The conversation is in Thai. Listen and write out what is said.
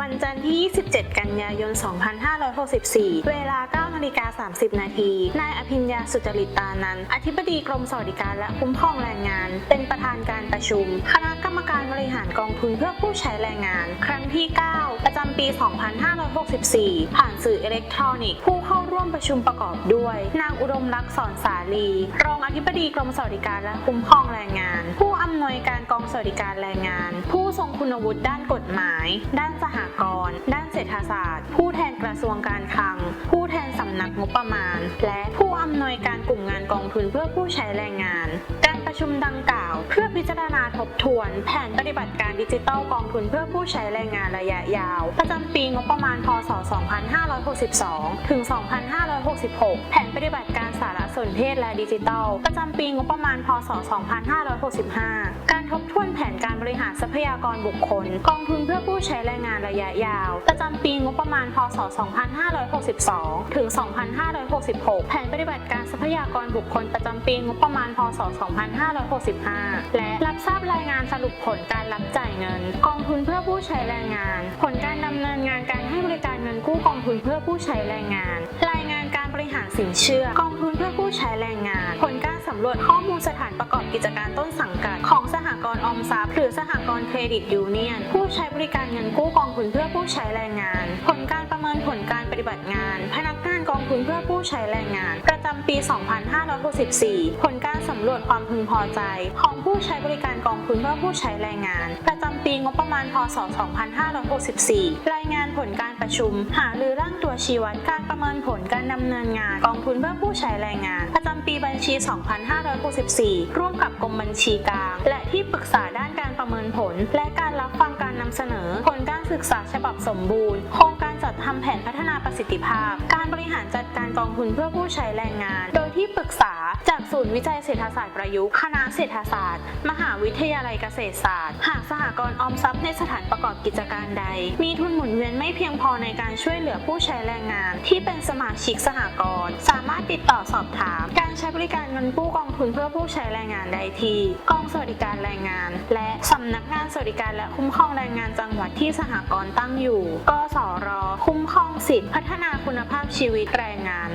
วันจันทร์ที่ 27 กันยายน 2564 เวลา 9 นาฬิกา 30 นาที นายอภิญญาสุจริตตานันอธิบดีกรมสวัสดิการและคุ้มครองแรงงาน เป็นประธานการ ประชุม คณะกรรมการบริหารกองทุนเพื่อผู้ใช้แรงงาน ครั้งที่ 9 ประจำปี 2564 ผ่านสื่ออิเล็กทรอนิกส์ผู้เข้าร่วมประชุมประกอบด้วย นางอุดมรักษ์สอนสาลี รองอธิบดีกรมสวัสดิการและคุ้มครองแรงงาน ผู้อำนวยการกองสวัสดิการแรงงาน ผู้ทรงคุณวุฒิด้านกฎหมาย ด้านสหกรณ์ด้านเศรษฐศาสตร์ ผู้แทนกระทรวงการคลัง ผู้แทนสำนักงบประมาณ และผู้อำนวยการกลุ่มงานกองทุนเพื่อผู้ใช้แรงงาน การประชุมดังกล่าว เพื่อพิจารณาทบทวน แผนปฏิบัติการดิจิทัลกองทุนเพื่อผู้ใช้แรงงานระยะยาว ประจำปีงบประมาณ พศ 2562 ถึง 2566 แผนปฏิบัติการสารสนเทศและดิจิทัล ประจำปีงบประมาณ พศ 2565 การทบทวนแผนการบริหารทรัพยากรบุคคล กองทุนเพื่อผู้ใช้แรงงานระยะยาว ประจำปีงบประมาณ พศ 2562 ถึง 2566 แผนปฏิบัติการทรัพยากรบุคคลประจำปีงบประมาณ พศ 2565 และทราบรายงานสรุปผลการรับจ่ายเงิน กองทุนเพื่อผู้ใช้แรงงาน ผลการดำเนินงานการให้บริการเงินกู้กองทุนเพื่อผู้ใช้แรงงาน รายงานการบริหารสินเชื่อกองทุนเพื่อผู้ใช้แรงงาน ผลการสำรวจข้อมูลสถานประกอบกิจการต้นสังกัด ของสหกรณ์ออมทรัพย์หรือสหกรณ์เครดิตยูเนียน ผู้ใช้บริการเงินกู้กองทุนเพื่อผู้ใช้แรงงาน ผลการประเมินผลการปฏิบัติงาน พนักงาน กองทุนเพื่อผู้ใช้แรงงาน ประจำปี 2564 ผลการสำรวจความพึงพอใจ ของผู้ใช้บริการกองทุนเพื่อผู้ใช้แรงงาน ประจำปีงบประมาณ พศ 2564 รายงานผลการประชุม หารือร่างตัวชี้วัดการประเมินผลการดำเนินงานกองทุนเพื่อผู้ใช้แรงงาน ประจำปีบัญชี 2564 ร่วมกับกรมบัญชีกลาง และที่ปรึกษาด้านการประเมินผล และการรับฟังการนำเสนอ ผลการศึกษาฉบับสมบูรณ์ โครงการ จัดทำแผนพัฒนาประสิทธิภาพ การบริหารจัดการกองทุนเพื่อผู้ใช้แรงงาน โดยที่ปรึกษาจากศูนย์วิจัยเศรษฐศาสตร์ประยุกต์ คณะเศรษฐศาสตร์ มหาวิทยาลัยเกษตรศาสตร์ หากสหกรณ์ออมทรัพย์ในสถานประกอบกิจการใด มีทุนหมุนเวียนไม่เพียงพอในการช่วยเหลือผู้ใช้แรงงาน ที่เป็นสมาชิกสหกรณ์สามารถติดต่อสอบถาม การใช้บริการเงินกู้กองทุนเพื่อผู้ใช้แรงงานได้ที่กองสวัสดิการแรงงาน และสำนักงานสวัสดิการและคุ้มครองแรงงานจังหวัดที่สหกรณ์ตั้งอยู่ กสรคุ้มครองสิทธิพัฒนาคุณภาพชีวิตแรงงาน